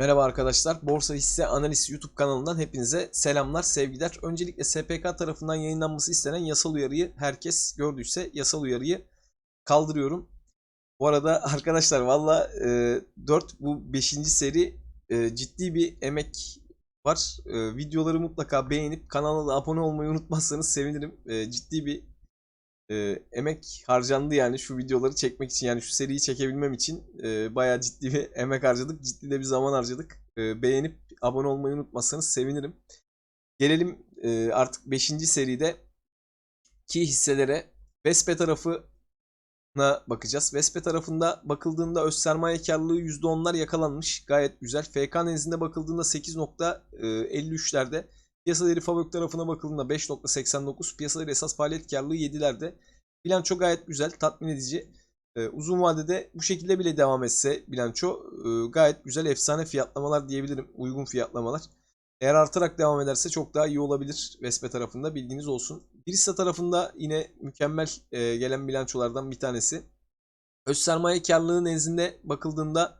Merhaba arkadaşlar. Borsa Hisse Analiz YouTube kanalından hepinize selamlar, sevgiler. Öncelikle SPK tarafından yayınlanması istenen yasal uyarıyı herkes gördüyse yasal uyarıyı kaldırıyorum. Bu arada arkadaşlar valla e, 4 bu 5. seri e, ciddi bir emek var. E, videoları mutlaka beğenip kanala da abone olmayı unutmazsanız sevinirim. E, ciddi bir e, emek harcandı yani şu videoları çekmek için yani şu seriyi çekebilmem için e, bayağı ciddi bir emek harcadık. Ciddi de bir zaman harcadık. E, beğenip abone olmayı unutmazsanız sevinirim. Gelelim e, artık 5. seride ki hisselere Vespe tarafına bakacağız. Vespe tarafında bakıldığında öz sermaye karlılığı %10'lar yakalanmış. Gayet güzel. FK nezdinde bakıldığında 8.53'lerde Piyasa değeri Favök tarafına bakıldığında 5.89. Piyasa değeri esas faaliyet karlılığı 7'lerde. Bilanço gayet güzel, tatmin edici. Ee, uzun vadede bu şekilde bile devam etse bilanço e, gayet güzel efsane fiyatlamalar diyebilirim. Uygun fiyatlamalar. Eğer artarak devam ederse çok daha iyi olabilir Vespe tarafında bilginiz olsun. Birisa tarafında yine mükemmel e, gelen bilançolardan bir tanesi. Öz sermaye karlılığı nezdinde bakıldığında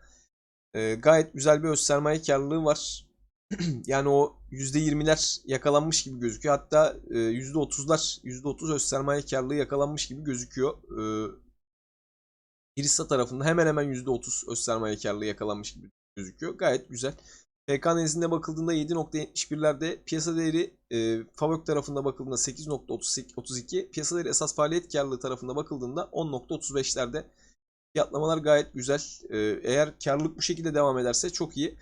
e, gayet güzel bir öz sermaye karlılığı var yani o %20'ler yakalanmış gibi gözüküyor. Hatta e, %30'lar, %30 öz sermaye karlılığı yakalanmış gibi gözüküyor. E, tarafında hemen hemen %30 öz sermaye karlılığı yakalanmış gibi gözüküyor. Gayet güzel. PK nezdinde bakıldığında 7.71'lerde piyasa değeri e, Favök tarafında bakıldığında 8.32 piyasa değeri esas faaliyet karlılığı tarafında bakıldığında 10.35'lerde fiyatlamalar gayet güzel. E, eğer karlılık bu şekilde devam ederse çok iyi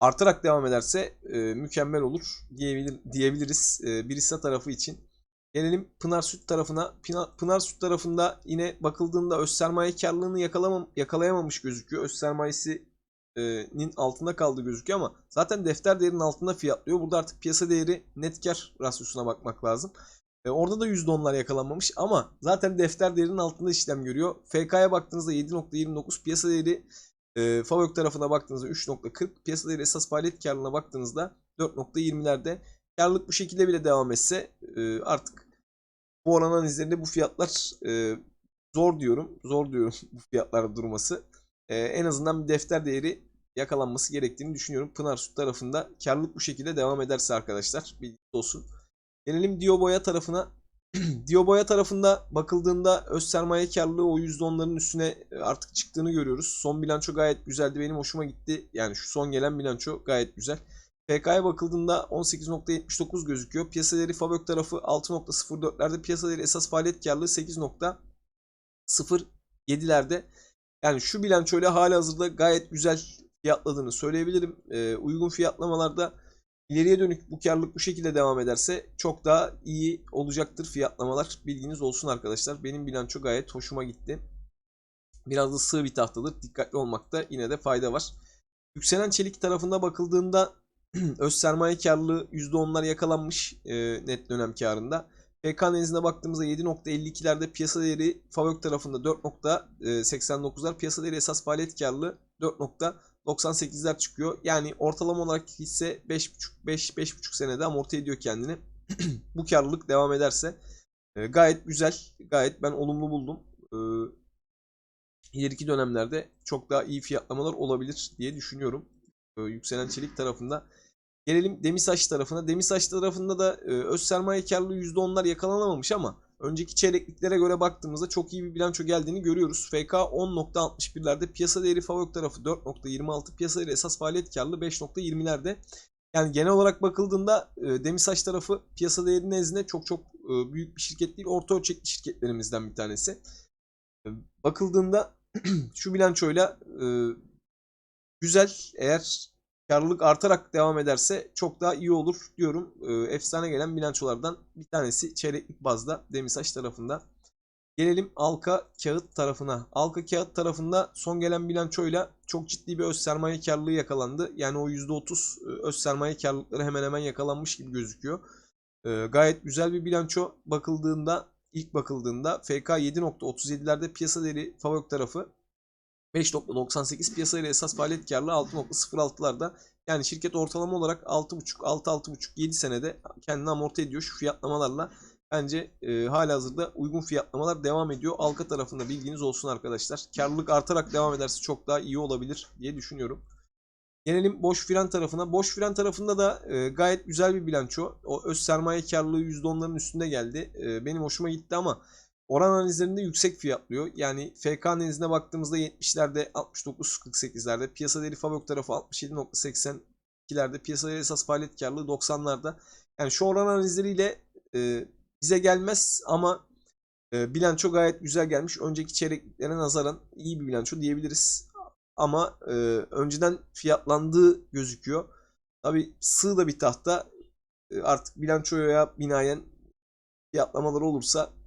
artarak devam ederse e, mükemmel olur diyebilir, diyebiliriz e, Birisa tarafı için. Gelelim Pınar Süt tarafına. Pınar, Süt tarafında yine bakıldığında öz sermaye karlılığını yakalamam, yakalayamamış gözüküyor. Öz sermayesinin altında kaldığı gözüküyor ama zaten defter değerinin altında fiyatlıyor. Burada artık piyasa değeri net kar rasyosuna bakmak lazım. E, orada da %10'lar yakalanmamış ama zaten defter değerinin altında işlem görüyor. FK'ya baktığınızda 7.29 piyasa değeri e, Favök tarafına baktığınızda 3.40, piyasa değeri esas faaliyet karlılığına baktığınızda 4.20'lerde. Karlılık bu şekilde bile devam etse e, artık bu oran analizlerinde bu fiyatlar e, zor diyorum. Zor diyorum bu fiyatlarda durması. E, en azından bir defter değeri yakalanması gerektiğini düşünüyorum. Pınar Süt tarafında karlılık bu şekilde devam ederse arkadaşlar bilginiz olsun. Gelelim Dioboya tarafına. Dioboya tarafında bakıldığında öz sermaye karlılığı o %10'ların üstüne e, artık çıktığını görüyoruz. Son bilanço gayet güzeldi. Benim hoşuma gitti. Yani şu son gelen bilanço gayet güzel. PK'ya bakıldığında 18.79 gözüküyor. Piyasa değeri Fabök tarafı 6.04'lerde. Piyasa değeri esas faaliyet karlılığı 8.07'lerde. Yani şu bilançoyla hali hazırda gayet güzel fiyatladığını söyleyebilirim. Ee, uygun fiyatlamalarda İleriye dönük bu karlılık bu şekilde devam ederse çok daha iyi olacaktır fiyatlamalar. Bilginiz olsun arkadaşlar. Benim bilanço gayet hoşuma gitti. Biraz da sığ bir tahtadır. Dikkatli olmakta yine de fayda var. Yükselen çelik tarafında bakıldığında öz sermaye karlılığı %10'lar yakalanmış e, net dönem karında. PK nezdine baktığımızda 7.52'lerde piyasa değeri Favök tarafında 4.89'lar. Piyasa değeri esas faaliyet karlılığı 4. 98'ler çıkıyor. Yani ortalama olarak hisse 5,5-5,5 senede amorti ediyor kendini. Bu karlılık devam ederse e, gayet güzel. Gayet ben olumlu buldum. E, ileriki dönemlerde çok daha iyi fiyatlamalar olabilir diye düşünüyorum. E, yükselen çelik tarafında. Gelelim Demisaç tarafına. Demisaç tarafında da e, öz sermaye karlılığı %10'lar yakalanamamış ama önceki çeyrekliklere göre baktığımızda çok iyi bir bilanço geldiğini görüyoruz. FK 10.61'lerde piyasa değeri Favök tarafı 4.26 piyasa değeri esas faaliyet karlı 5.20'lerde. Yani genel olarak bakıldığında e, Demisaç tarafı piyasa değeri nezdinde çok çok e, büyük bir şirket değil orta ölçekli şirketlerimizden bir tanesi. E, bakıldığında şu bilançoyla e, güzel eğer karlılık artarak devam ederse çok daha iyi olur diyorum. E, efsane gelen bilançolardan bir tanesi çeyreklik bazda Demirsaç tarafında. Gelelim Alka Kağıt tarafına. Alka Kağıt tarafında son gelen bilançoyla çok ciddi bir öz sermaye karlılığı yakalandı. Yani o %30 öz sermaye karlılıkları hemen hemen yakalanmış gibi gözüküyor. E, gayet güzel bir bilanço bakıldığında ilk bakıldığında FK 7.37'lerde piyasa değeri Favök tarafı 5.98 piyasa ile esas faaliyet karlılığı 6.06'larda. Yani şirket ortalama olarak 6.5 6-6.5 7 senede kendini amorti ediyor şu fiyatlamalarla. Bence e, hala hazırda uygun fiyatlamalar devam ediyor. Alka tarafında bilginiz olsun arkadaşlar. Karlılık artarak devam ederse çok daha iyi olabilir diye düşünüyorum. Gelelim boş fren tarafına. Boş fren tarafında da e, gayet güzel bir bilanço. O öz sermaye karlılığı %10'ların üstünde geldi. E, benim hoşuma gitti ama oran analizlerinde yüksek fiyatlıyor. Yani FK analizine baktığımızda 70'lerde 69-48'lerde piyasa değeri Fabök tarafı 67.82'lerde piyasa değeri esas faaliyet karlılığı 90'larda. Yani şu oran analizleriyle e, bize gelmez ama e, bilanço gayet güzel gelmiş. Önceki çeyreklere nazaran iyi bir bilanço diyebiliriz. Ama e, önceden fiyatlandığı gözüküyor. Tabi sığ da bir tahta e, artık bilançoya binaen fiyatlamalar olursa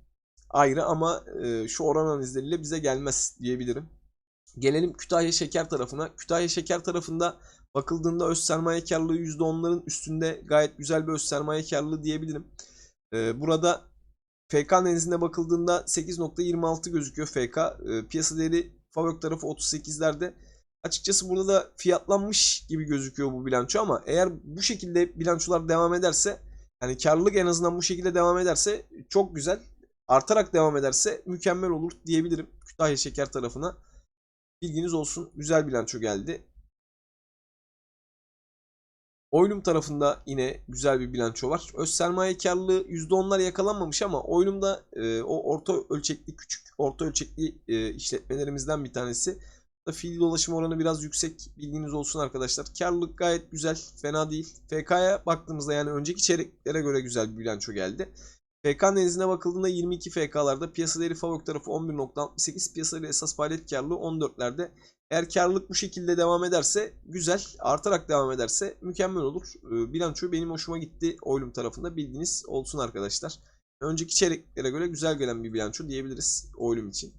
ayrı ama e, şu oran analizleriyle bize gelmez diyebilirim. Gelelim Kütahya Şeker tarafına. Kütahya Şeker tarafında bakıldığında öz sermaye karlılığı %10'ların üstünde gayet güzel bir öz sermaye karlılığı diyebilirim. E, burada FK analizine bakıldığında 8.26 gözüküyor FK. E, piyasa değeri Favök tarafı 38'lerde. Açıkçası burada da fiyatlanmış gibi gözüküyor bu bilanço ama eğer bu şekilde bilançolar devam ederse yani karlılık en azından bu şekilde devam ederse çok güzel. Artarak devam ederse mükemmel olur diyebilirim Kütahya Şeker tarafına. Bilginiz olsun. Güzel bilanço geldi. Oylum tarafında yine güzel bir bilanço var. Öz sermaye karlılığı %10'lar yakalanmamış ama Oylum'da e, o orta ölçekli küçük orta ölçekli e, işletmelerimizden bir tanesi. Da fiil dolaşım oranı biraz yüksek bilginiz olsun arkadaşlar. Karlılık gayet güzel, fena değil. FK'ya baktığımızda yani önceki çeyreklere göre güzel bir bilanço geldi. FK denizine bakıldığında 22 FK'larda piyasa değeri Favok tarafı 11.68, piyasa değeri esas faaliyet karlılığı 14'lerde. Eğer karlılık bu şekilde devam ederse güzel, artarak devam ederse mükemmel olur. Ee, Bilanço benim hoşuma gitti Oylum tarafında bilginiz olsun arkadaşlar. Önceki çeyreklere göre güzel gelen bir bilanço diyebiliriz Oylum için.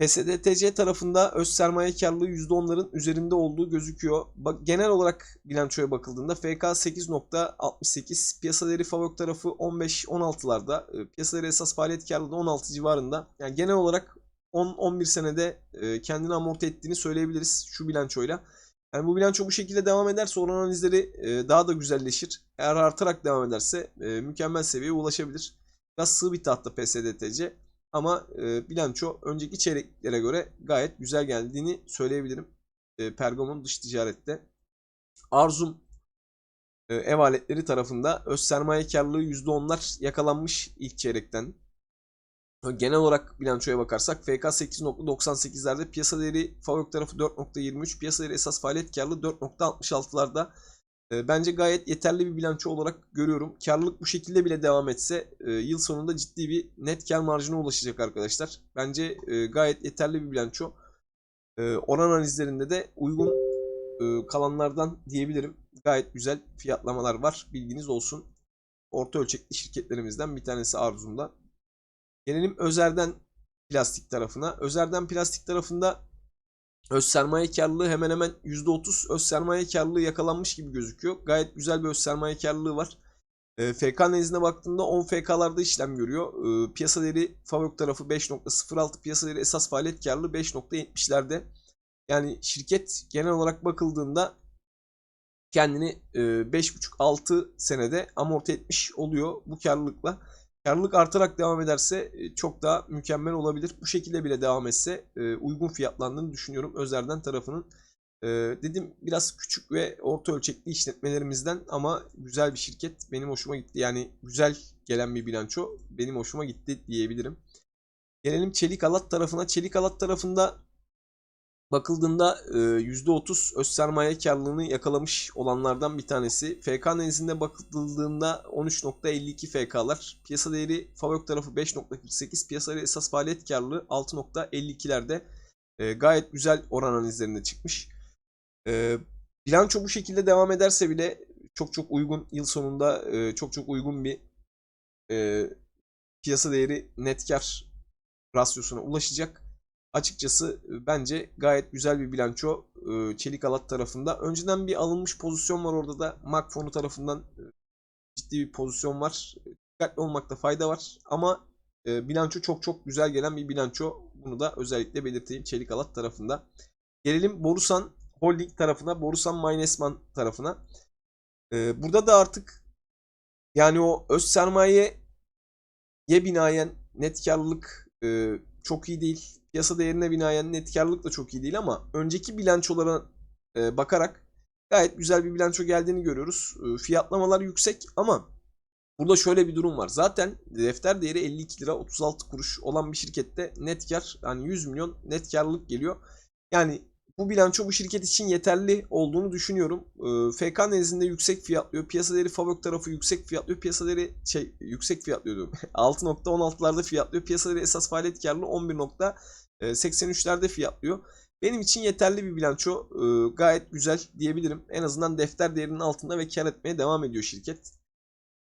PSDTC tarafında öz sermaye karlılığı %10'ların üzerinde olduğu gözüküyor. Bak, genel olarak bilançoya bakıldığında FK 8.68, piyasa değeri Favök tarafı 15-16'larda, e, piyasa değeri esas faaliyet karlılığı 16 civarında. Yani genel olarak 10-11 senede e, kendini amorti ettiğini söyleyebiliriz şu bilançoyla. Yani bu bilanço bu şekilde devam ederse oran analizleri e, daha da güzelleşir. Eğer artarak devam ederse mükemmel seviyeye ulaşabilir. Biraz sığ bir tahta PSDTC. Ama e, bilanço önceki çeyreklere göre gayet güzel geldiğini söyleyebilirim. E, Pergamon dış ticarette. Arzum e, ev aletleri tarafında öz sermaye karlılığı %10'lar yakalanmış ilk çeyrekten. Genel olarak bilançoya bakarsak FK 8.98'lerde piyasa değeri Favök tarafı 4.23 piyasa değeri esas faaliyet karlılığı 4.66'larda e, bence gayet yeterli bir bilanço olarak görüyorum. Karlılık bu şekilde bile devam etse e, yıl sonunda ciddi bir net kar marjına ulaşacak arkadaşlar. Bence e, gayet yeterli bir bilanço. Oran analizlerinde de uygun kalanlardan diyebilirim. Gayet güzel fiyatlamalar var. Bilginiz olsun. Orta ölçekli şirketlerimizden bir tanesi Arzum'da. Gelelim Özer'den plastik tarafına. Özer'den plastik tarafında öz sermaye karlılığı hemen hemen %30 öz sermaye karlılığı yakalanmış gibi gözüküyor. Gayet güzel bir öz sermaye karlılığı var. E, FK nezdine baktığımda 10 FK'larda işlem görüyor. E, piyasa değeri Favök tarafı 5.06, piyasa değeri esas faaliyet karlılığı 5.70'lerde. Yani şirket genel olarak bakıldığında kendini e, 5.5-6 senede amorti etmiş oluyor bu karlılıkla. Karlılık artarak devam ederse e, çok daha mükemmel olabilir. Bu şekilde bile devam etse e, uygun fiyatlandığını düşünüyorum Özer'den tarafının. E, dedim biraz küçük ve orta ölçekli işletmelerimizden ama güzel bir şirket. Benim hoşuma gitti. Yani güzel gelen bir bilanço. Benim hoşuma gitti diyebilirim. Gelelim Çelik Alat tarafına. Çelik Alat tarafında bakıldığında %30 öz sermaye karlılığını yakalamış olanlardan bir tanesi. FK analizinde bakıldığında 13.52 FK'lar. Piyasa değeri Favök tarafı 5.48. Piyasa değeri esas faaliyet karlılığı 6.52'lerde. Gayet güzel oran analizlerinde çıkmış. Bilanço bu şekilde devam ederse bile çok çok uygun yıl sonunda çok çok uygun bir piyasa değeri net kar rasyosuna ulaşacak açıkçası e, bence gayet güzel bir bilanço e, Çelik Alat tarafında. Önceden bir alınmış pozisyon var orada da Makfonu tarafından e, ciddi bir pozisyon var. Dikkatli olmakta fayda var ama bilanço çok çok güzel gelen bir bilanço. Bunu da özellikle belirteyim Çelik Alat tarafında. Gelelim Borusan Holding tarafına, Borusan Maynesman tarafına. Burada da artık yani o öz sermaye ye binayen net karlılık çok iyi değil piyasa değerine binaen net karlılık da çok iyi değil ama önceki bilançolara e, bakarak gayet güzel bir bilanço geldiğini görüyoruz. E, fiyatlamalar yüksek ama burada şöyle bir durum var. Zaten defter değeri 52 lira 36 kuruş olan bir şirkette net kar yani 100 milyon net karlılık geliyor. Yani bu bilanço bu şirket için yeterli olduğunu düşünüyorum. E, FK nezdinde yüksek fiyatlıyor. Piyasa değeri Favök tarafı yüksek fiyatlıyor. Piyasa değeri şey yüksek fiyatlıyor diyorum. 6.16'larda fiyatlıyor. Piyasa değeri esas faaliyet karlılığı 11.83'lerde fiyatlıyor. Benim için yeterli bir bilanço. E, gayet güzel diyebilirim. En azından defter değerinin altında ve kar etmeye devam ediyor şirket.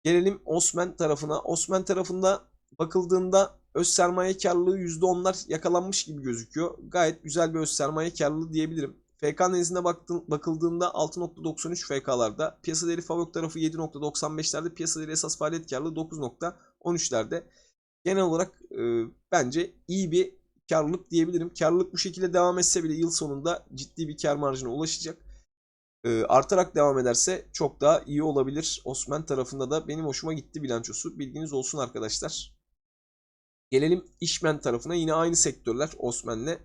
Gelelim Osman tarafına. Osman tarafında bakıldığında öz sermaye karlılığı %10'lar yakalanmış gibi gözüküyor. Gayet güzel bir öz sermaye karlılığı diyebilirim. FK nezdinde baktın, bakıldığında 6.93 FK'larda, piyasa değeri Favök tarafı 7.95'lerde, piyasa değeri esas faaliyet karlılığı 9.13'lerde. Genel olarak e, bence iyi bir karlılık diyebilirim. Karlılık bu şekilde devam etse bile yıl sonunda ciddi bir kar marjına ulaşacak. E, artarak devam ederse çok daha iyi olabilir. Osman tarafında da benim hoşuma gitti bilançosu. Bilginiz olsun arkadaşlar. Gelelim işmen tarafına. Yine aynı sektörler Osman'le.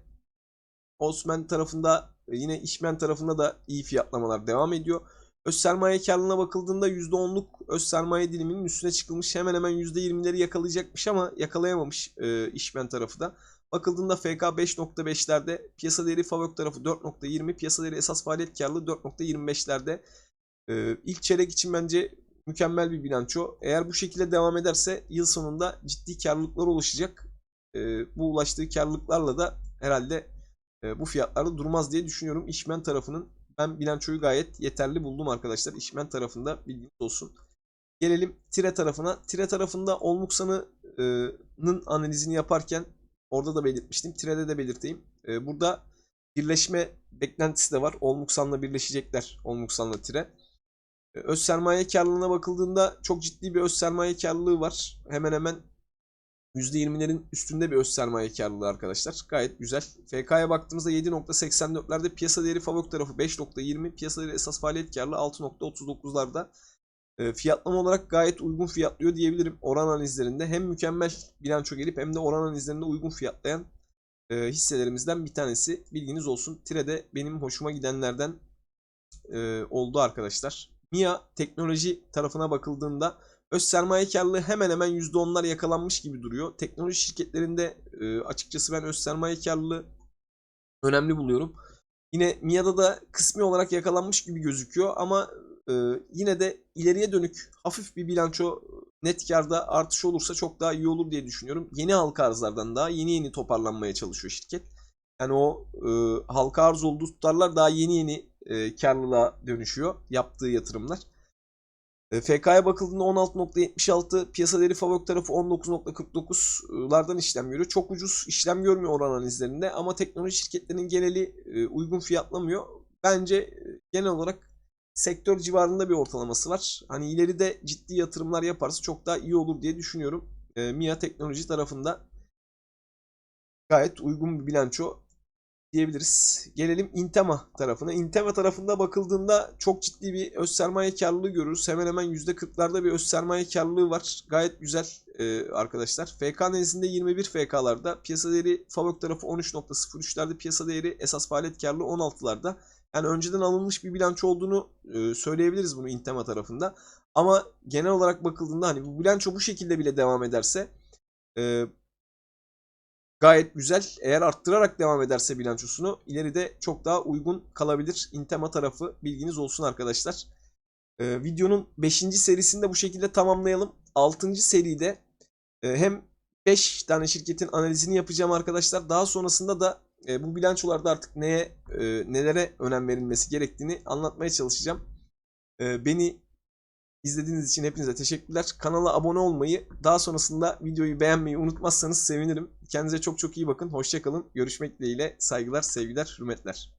Osman tarafında yine işmen tarafında da iyi fiyatlamalar devam ediyor. Öz sermaye karlılığına bakıldığında %10'luk öz sermaye diliminin üstüne çıkılmış. Hemen hemen %20'leri yakalayacakmış ama yakalayamamış e, işmen tarafı da. Bakıldığında FK 5.5'lerde, piyasa değeri Favök tarafı 4.20, piyasa değeri esas faaliyet karlılığı 4.25'lerde. E, ilk çeyrek için bence mükemmel bir bilanço. Eğer bu şekilde devam ederse yıl sonunda ciddi karlılıklar ulaşacak. E, bu ulaştığı karlılıklarla da herhalde e, bu fiyatlarda durmaz diye düşünüyorum. İşmen tarafının ben bilançoyu gayet yeterli buldum arkadaşlar. İşmen tarafında bilginiz olsun. Gelelim Tire tarafına. Tire tarafında Olmuksan'ın analizini yaparken orada da belirtmiştim. Tire'de de belirteyim. E, burada birleşme beklentisi de var. Olmuksan'la birleşecekler. Olmuksan'la Tire. E, öz sermaye karlılığına bakıldığında çok ciddi bir öz sermaye karlılığı var. Hemen hemen %20'lerin üstünde bir öz sermaye karlılığı arkadaşlar. Gayet güzel. FK'ya baktığımızda 7.84'lerde piyasa değeri Favök tarafı 5.20, piyasa değeri esas faaliyet karlılığı 6.39'larda. E, fiyatlama olarak gayet uygun fiyatlıyor diyebilirim oran analizlerinde. Hem mükemmel bilanço gelip hem de oran analizlerinde uygun fiyatlayan e, hisselerimizden bir tanesi. Bilginiz olsun. Tire'de benim hoşuma gidenlerden e, oldu arkadaşlar. MIA teknoloji tarafına bakıldığında öz sermaye karlılığı hemen hemen %10'lar yakalanmış gibi duruyor. Teknoloji şirketlerinde e, açıkçası ben öz sermaye karlılığı önemli buluyorum. Yine MIA'da da kısmi olarak yakalanmış gibi gözüküyor ama e, yine de ileriye dönük hafif bir bilanço net karda artış olursa çok daha iyi olur diye düşünüyorum. Yeni halka arzlardan daha yeni yeni toparlanmaya çalışıyor şirket. Yani o e, halka arz olduğu tutarlar daha yeni yeni e, dönüşüyor yaptığı yatırımlar. E, FK'ya bakıldığında 16.76 piyasa değeri Favök tarafı 19.49'lardan işlem görüyor. Çok ucuz işlem görmüyor oran analizlerinde ama teknoloji şirketlerinin geneli e, uygun fiyatlamıyor. Bence e, genel olarak sektör civarında bir ortalaması var. Hani ileride ciddi yatırımlar yaparsa çok daha iyi olur diye düşünüyorum. E, MIA teknoloji tarafında gayet uygun bir bilanço diyebiliriz. Gelelim Intema tarafına. Intema tarafında bakıldığında çok ciddi bir öz sermaye karlılığı görürüz. Hemen hemen %40'larda bir öz sermaye karlılığı var. Gayet güzel e, arkadaşlar. FK nezdinde 21 FK'larda. Piyasa değeri Favök tarafı 13.03'lerde. Piyasa değeri esas faaliyet karlılığı 16'larda. Yani önceden alınmış bir bilanço olduğunu e, söyleyebiliriz bunu Intema tarafında. Ama genel olarak bakıldığında hani bu bilanço bu şekilde bile devam ederse e, gayet güzel. Eğer arttırarak devam ederse bilançosunu ileride çok daha uygun kalabilir. Intema tarafı bilginiz olsun arkadaşlar. Ee, videonun 5. serisini de bu şekilde tamamlayalım. 6. seride e, hem 5 tane şirketin analizini yapacağım arkadaşlar. Daha sonrasında da e, bu bilançolarda artık neye e, nelere önem verilmesi gerektiğini anlatmaya çalışacağım. E, beni İzlediğiniz için hepinize teşekkürler. Kanala abone olmayı, daha sonrasında videoyu beğenmeyi unutmazsanız sevinirim. Kendinize çok çok iyi bakın. Hoşçakalın. Görüşmek dileğiyle. Saygılar, sevgiler, hürmetler.